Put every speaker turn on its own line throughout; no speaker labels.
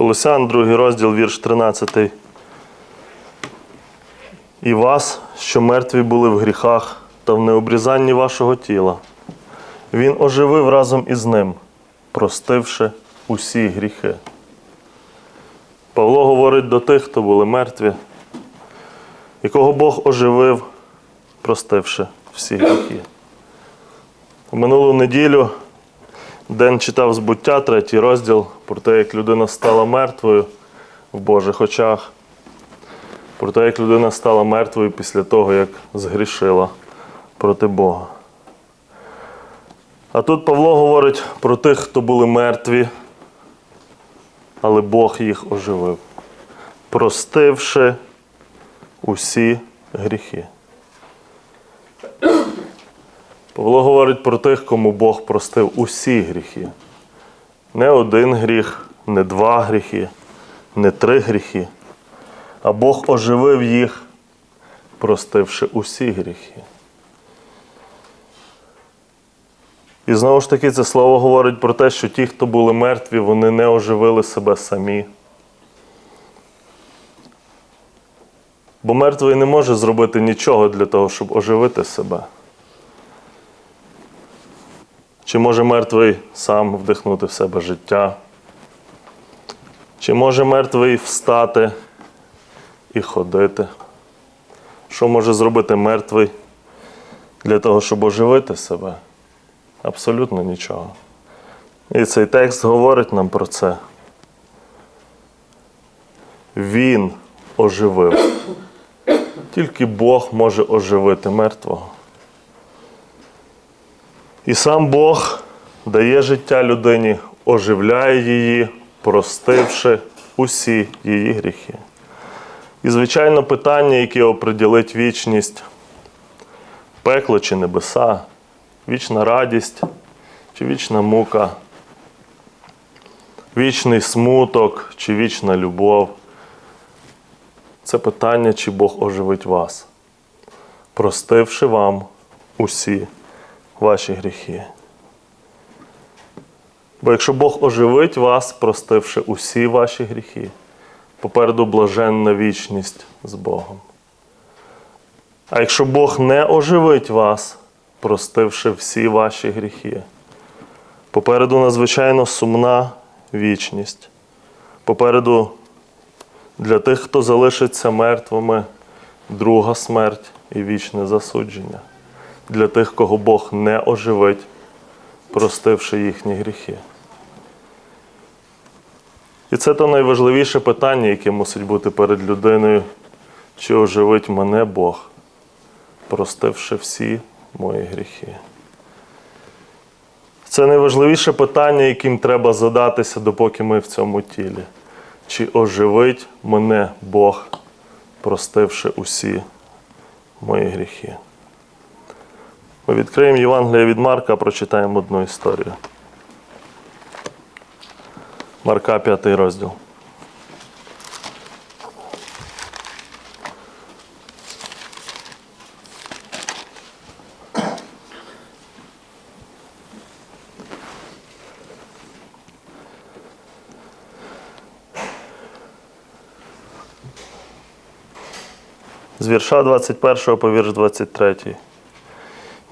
Колосян, другий розділ, вірш 13. І вас, що мертві були в гріхах та в необрізанні вашого тіла, Він оживив разом із ним, простивши усі гріхи. Павло говорить до тих, хто були мертві, якого Бог оживив, простивши всі гріхи. У минулу неділю Ден читав збуття, третій розділ, про те, як людина стала мертвою в Божих очах, про те, як людина стала мертвою після того, як згрішила проти Бога. А тут Павло говорить про тих, хто були мертві, але Бог їх оживив, простивши усі гріхи. Павло говорить про тих, кому Бог простив усі гріхи. Не один гріх, не два гріхи, не три гріхи, а Бог оживив їх, простивши усі гріхи. І знову ж таки, це слово говорить про те, що ті, хто були мертві, вони не оживили себе самі. Бо мертвий не може зробити нічого для того, щоб оживити себе. Чи може мертвий сам вдихнути в себе життя? Чи може мертвий встати і ходити? Що може зробити мертвий для того, щоб оживити себе? Абсолютно нічого. І цей текст говорить нам про це. Він оживив. Тільки Бог може оживити мертвого. І сам Бог дає життя людині, оживляє її, простивши усі її гріхи. І, звичайно, питання, яке оприділить вічність, пекло чи небеса, вічна радість чи вічна мука, вічний смуток чи вічна любов. Це питання, чи Бог оживить вас, простивши вам усі ваші гріхи. Бо якщо Бог оживить вас, простивши усі ваші гріхи, попереду блаженна вічність з Богом. А якщо Бог не оживить вас, простивши всі ваші гріхи, попереду надзвичайно сумна вічність. Попереду для тих, хто залишиться мертвими, друга смерть і вічне засудження для тих, кого Бог не оживить, простивши їхні гріхи. І це то найважливіше питання, яке мусить бути перед людиною, чи оживить мене Бог, простивши всі мої гріхи. Це найважливіше питання, яким треба задатися, допоки ми в цьому тілі. Чи оживить мене Бог, простивши усі мої гріхи? Відкриємо Євангелія від Марка, прочитаємо одну історію. Марка, п'ятий розділ. З вірша 21 по вірш 23.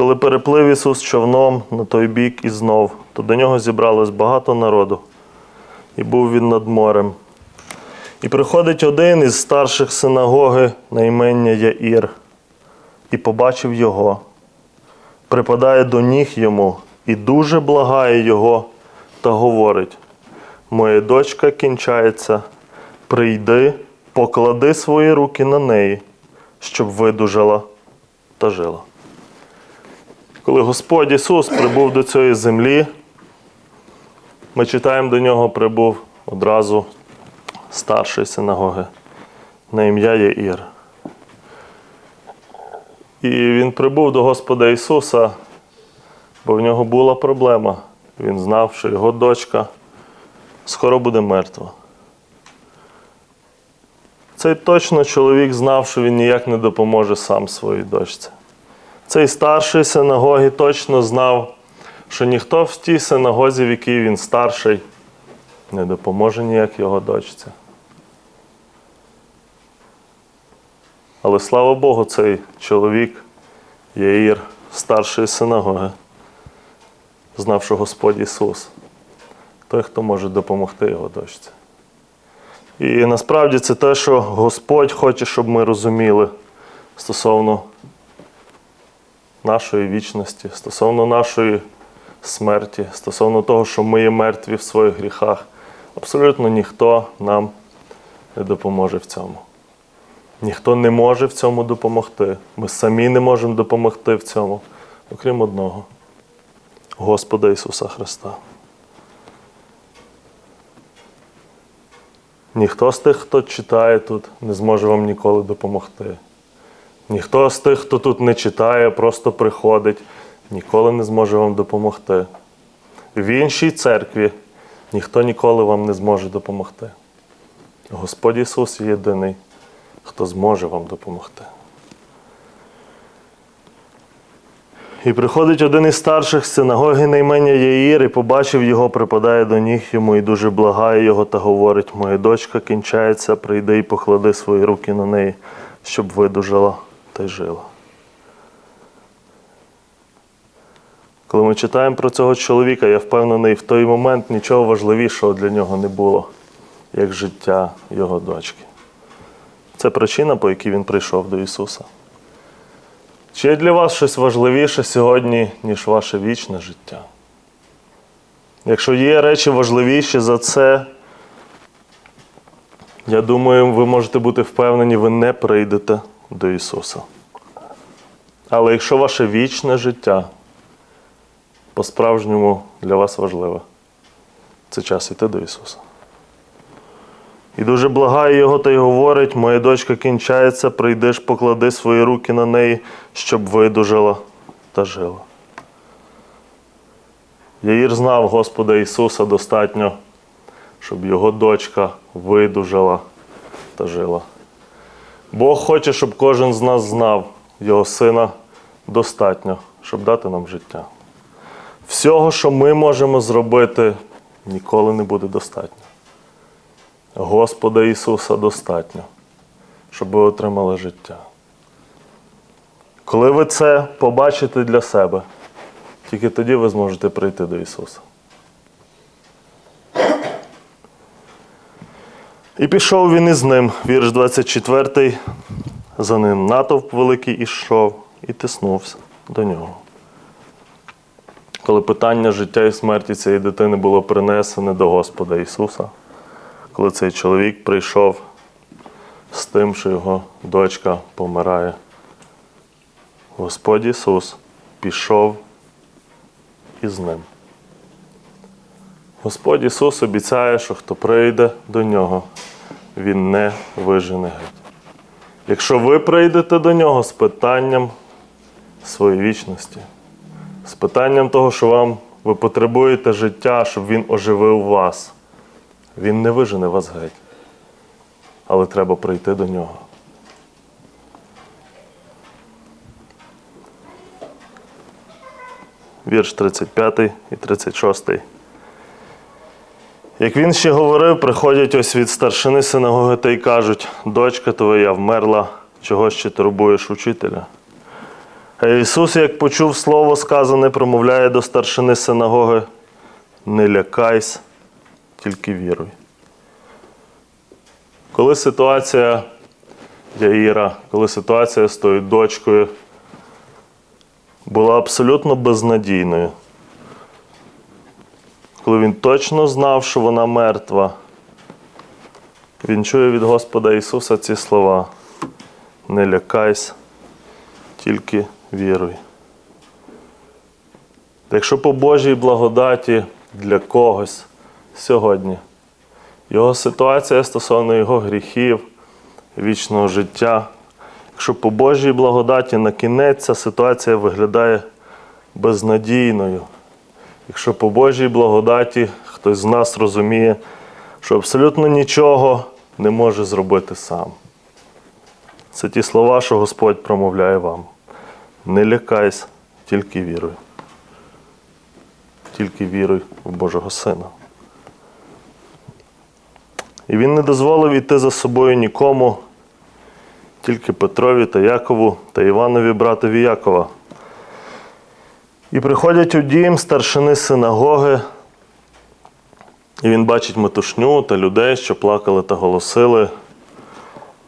Коли переплив Ісус човном на той бік і знов, то до нього зібралось багато народу, і був він над морем. І приходить один із старших синагоги на імення Яїр, і побачив його, припадає до ніг йому і дуже благає його та говорить: Моя дочка кінчається, прийди, поклади свої руки на неї, щоб видужала та жила. Коли Господь Ісус прибув до цієї землі, ми читаємо, до нього прибув одразу старший синагоги на ім'я Єїр. І він прибув до Господа Ісуса, бо в нього була проблема. Він знав, що його дочка скоро буде мертва. Цей точно чоловік знав, що він ніяк не допоможе сам своїй дочці. Цей старший синагоги точно знав, що ніхто в тій синагозі, в якій він старший, не допоможе ніяк його дочці. Але слава Богу, цей чоловік, Яїр, старшої синагоги, знав, що Господь Ісус, той, хто може допомогти його дочці. І насправді це те, що Господь хоче, щоб ми розуміли стосовно нашої вічності, стосовно нашої смерті, стосовно того, що ми є мертві в своїх гріхах. Абсолютно ніхто нам не допоможе в цьому. Ніхто не може в цьому допомогти. Ми самі не можемо допомогти в цьому, окрім одного Господа Ісуса Христа. Ніхто з тих, хто читає тут, не зможе вам ніколи допомогти. Ніхто з тих, хто тут не читає, просто приходить, ніколи не зможе вам допомогти. В іншій церкві ніхто ніколи вам не зможе допомогти. Господь Ісус єдиний, хто зможе вам допомогти. І приходить один із старших з синагоги на імення Яїр і побачив його, припадає до ніг йому і дуже благає його та говорить: Моя дочка кінчається, прийди і поклади свої руки на неї, щоб видужала та й. Коли ми читаємо про цього чоловіка, я впевнений, в той момент нічого важливішого для нього не було, як життя його дочки. Це причина, по якій він прийшов до Ісуса. Чи є для вас щось важливіше сьогодні, ніж ваше вічне життя? Якщо є речі важливіші за це, я думаю, ви можете бути впевнені, ви не прийдете до Ісуса. Але якщо ваше вічне життя по-справжньому для вас важливе, це час йти до Ісуса. І дуже благає його та й говорить: моя дочка кінчається, прийдеш, поклади свої руки на неї, щоб видужала та жила. Яїр знав Господа Ісуса достатньо, щоб його дочка видужала та жила. Бог хоче, щоб кожен з нас знав Його Сина достатньо, щоб дати нам життя. Всього, що ми можемо зробити, ніколи не буде достатньо. Господа Ісуса достатньо, щоб ви отримали життя. Коли ви це побачите для себе, тільки тоді ви зможете прийти до Ісуса. І пішов він із ним, вірш 24, за ним натовп великий ішов і тиснувся до нього. Коли питання життя і смерті цієї дитини було принесене до Господа Ісуса, коли цей чоловік прийшов з тим, що його дочка помирає, Господь Ісус пішов із ним. Господь Ісус обіцяє, що хто прийде до нього, Він не вижене геть. Якщо ви прийдете до нього з питанням своєї вічності, з питанням того, що вам ви потребуєте життя, щоб він оживив вас, він не вижене вас геть. Але треба прийти до нього. Вірш 35 і 36. Як він ще говорив, приходять ось від старшини синагоги та й кажуть: дочка твоя вмерла, чого ще турбуєш учителя? А Ісус, як почув слово сказане, промовляє до старшини синагоги: не лякайся, тільки віруй. Коли ситуація Яїра, коли ситуація з тою дочкою була абсолютно безнадійною, коли він точно знав, що вона мертва, він чує від Господа Ісуса ці слова: не лякайся, тільки віруй. Якщо по Божій благодаті для когось сьогодні його ситуація стосовно його гріхів, вічного життя, якщо по Божій благодаті на кінець ця ситуація виглядає безнадійною, якщо по Божій благодаті хтось з нас розуміє, що абсолютно нічого не може зробити сам. Це ті слова, що Господь промовляє вам. Не лякайся, тільки віруй. Тільки віруй в Божого Сина. І він не дозволив іти за собою нікому, тільки Петрові та Якову та Іванові братові Якова. І приходять у дім старшини синагоги, і він бачить метушню та людей, що плакали та голосили.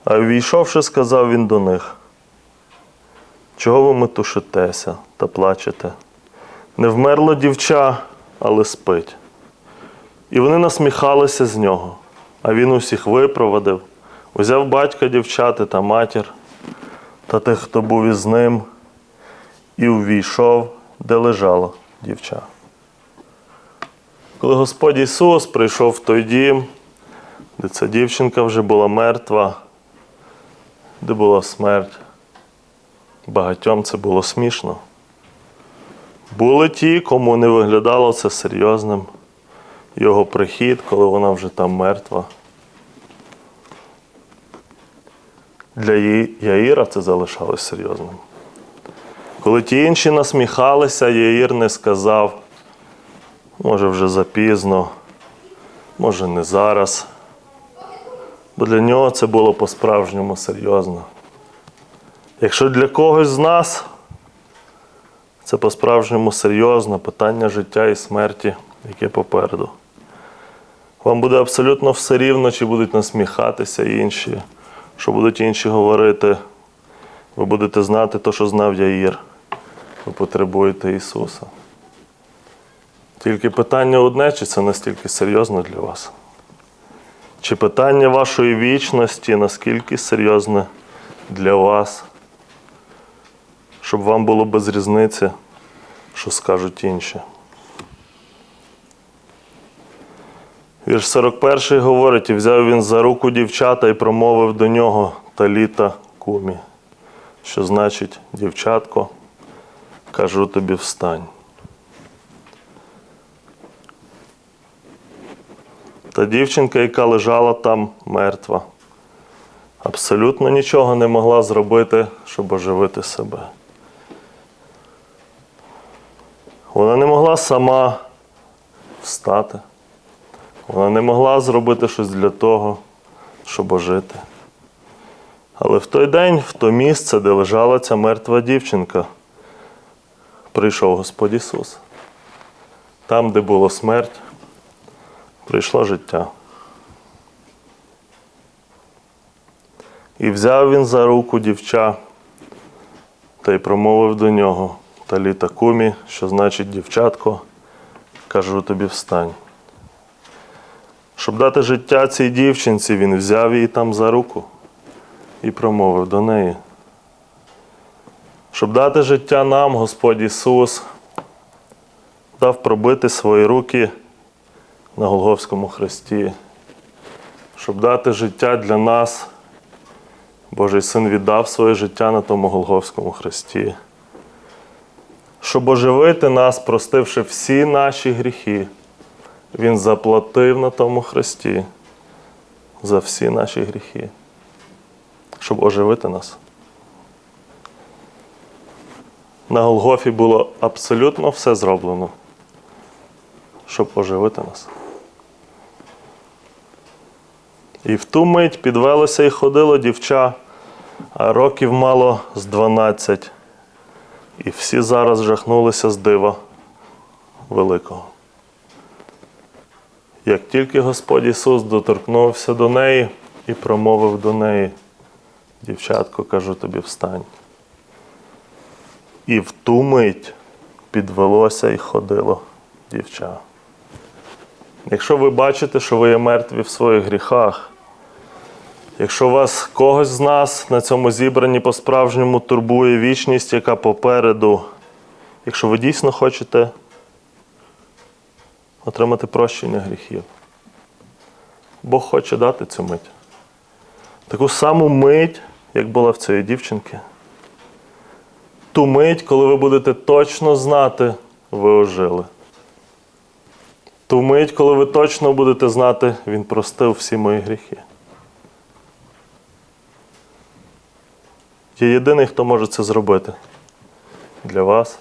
А ввійшовши, сказав він до них: Чого ви метушитеся та плачете? Не вмерло дівча, але спить. І вони насміхалися з нього, а він усіх випровадив, узяв батька дівчати та матір та тих, хто був із ним, і увійшов, де лежало дівча. Коли Господь Ісус прийшов в той дім, де ця дівчинка вже була мертва, де була смерть, багатьом це було смішно. Були ті, кому не виглядало це серйозним. Його прихід, коли вона вже там мертва. Для Яїра це залишалось серйозним. Коли ті інші насміхалися, Яїр не сказав, може вже запізно, може не зараз. Бо для нього це було по-справжньому серйозно. Якщо для когось з нас це по-справжньому серйозно питання життя і смерті, яке попереду. Вам буде абсолютно все рівно, чи будуть насміхатися інші, що будуть інші говорити. Ви будете знати те, що знав Яїр. Ви потребуєте Ісуса. Тільки питання одне, чи це настільки серйозно для вас? Чи питання вашої вічності наскільки серйозне для вас, щоб вам було без різниці, що скажуть інші? Вірш 41 говорить, і взяв він за руку дівчата і промовив до нього таліта кумі, що значить, дівчатко, кажу тобі встань. Та дівчинка, яка лежала там мертва, абсолютно нічого не могла зробити, щоб оживити себе. Вона не могла сама встати. Вона не могла зробити щось для того, щоб ожити. Але в той день, в то місце, де лежала ця мертва дівчинка, прийшов Господь Ісус. Там, де була смерть, прийшло життя. І взяв він за руку дівча та й промовив до нього таліта кумі, що значить дівчатко, кажу тобі встань. Щоб дати життя цій дівчинці, він взяв її там за руку і промовив до неї. Щоб дати життя нам, Господь Ісус, дав пробити свої руки на Голговському хресті, щоб дати життя для нас, Божий Син віддав своє життя на тому Голговському хресті, щоб оживити нас, простивши всі наші гріхи. Він заплатив на тому хресті за всі наші гріхи, щоб оживити нас. На Голгофі було абсолютно все зроблено, щоб оживити нас. І в ту мить підвелося і ходило дівча, а років мало з 12. І всі зараз жахнулися з дива великого. Як тільки Господь Ісус доторкнувся до неї і промовив до неї, дівчатко, кажу тобі, встань. І в ту мить підвелося і ходило дівча. Якщо ви бачите, що ви є мертві в своїх гріхах, якщо вас когось з нас на цьому зібранні по-справжньому турбує вічність, яка попереду, якщо ви дійсно хочете отримати прощення гріхів. Бог хоче дати цю мить. Таку саму мить, як була в цієї дівчинки. Ту мить, коли ви будете точно знати, ви ожили. Ту мить, коли ви точно будете знати, Він простив всі мої гріхи. Є єдиний, хто може це зробити для вас.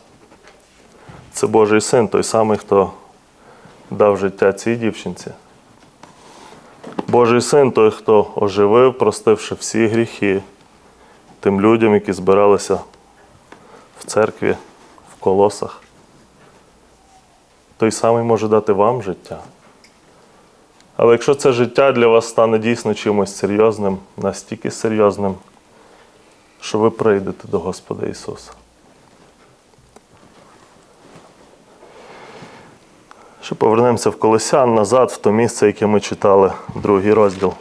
Це Божий син, той самий, хто дав життя цій дівчинці. Божий син той, хто оживив, простивши всі гріхи тим людям, які збиралися в церкві, в колосах. Той самий може дати вам життя. Але якщо це життя для вас стане дійсно чимось серйозним, настільки серйозним, що ви прийдете до Господа Ісуса. Ще повернемося в Колосян назад, в то місце, яке ми читали, другий розділ.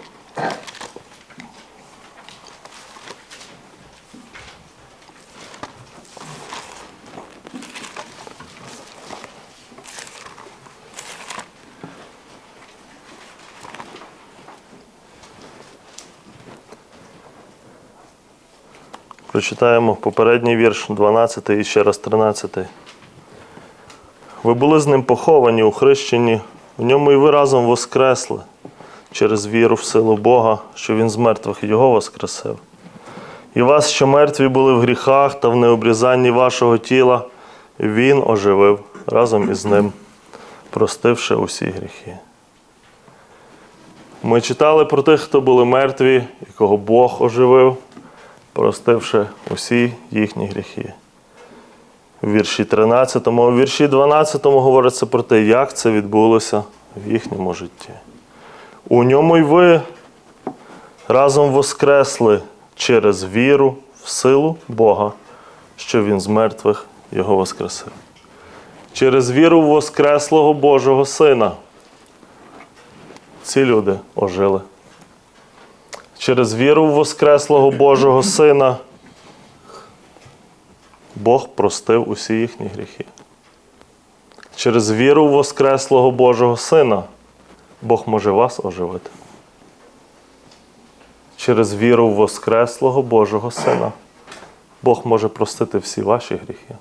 Прочитаємо попередній вірш, 12 і ще раз 13. Ви були з ним поховані у хрещенні, в ньому і ви разом воскресли через віру в силу Бога, що Він з мертвих Його воскресив. І вас, що мертві були в гріхах та в необрізанні вашого тіла, Він оживив разом із ним, простивши усі гріхи. Ми читали про тих, хто були мертві, якого Бог оживив, простивши усі їхні гріхи. В вірші 13, а в вірші 12 говориться про те, як це відбулося в їхньому житті. У ньому й ви разом воскресли через віру в силу Бога, що Він з мертвих Його воскресив. Через віру в Воскреслого Божого Сина. Ці люди ожили. Через віру в Воскреслого Божого Сина Бог простив усі їхні гріхи. Через віру в Воскреслого Божого Сина Бог може вас оживити. Через віру в Воскреслого Божого Сина Бог може простити всі ваші гріхи.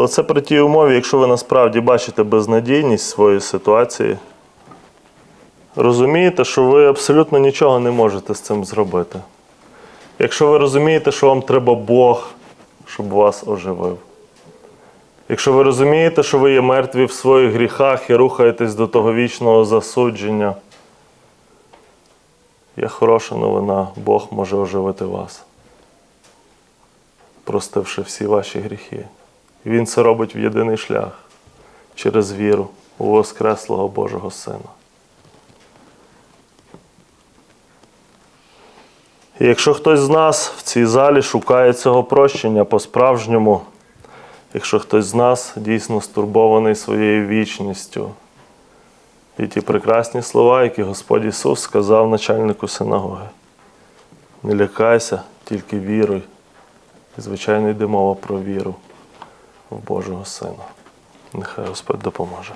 Але це при тій умові, якщо ви насправді бачите безнадійність своєї ситуації, розумієте, що ви абсолютно нічого не можете з цим зробити. Якщо ви розумієте, що вам треба Бог, щоб вас оживив. Якщо ви розумієте, що ви є мертві в своїх гріхах і рухаєтесь до того вічного засудження, є хороша новина, Бог може оживити вас, простивши всі ваші гріхи. І Він це робить в єдиний шлях через віру у Воскреслого Божого Сина. І якщо хтось з нас в цій залі шукає цього прощення по-справжньому, якщо хтось з нас дійсно стурбований своєю вічністю, і ті прекрасні слова, які Господь Ісус сказав начальнику синагоги, не лякайся, тільки віруй. І, звичайно, йде мова про віру в Божого Сина. Нехай Господь допоможе.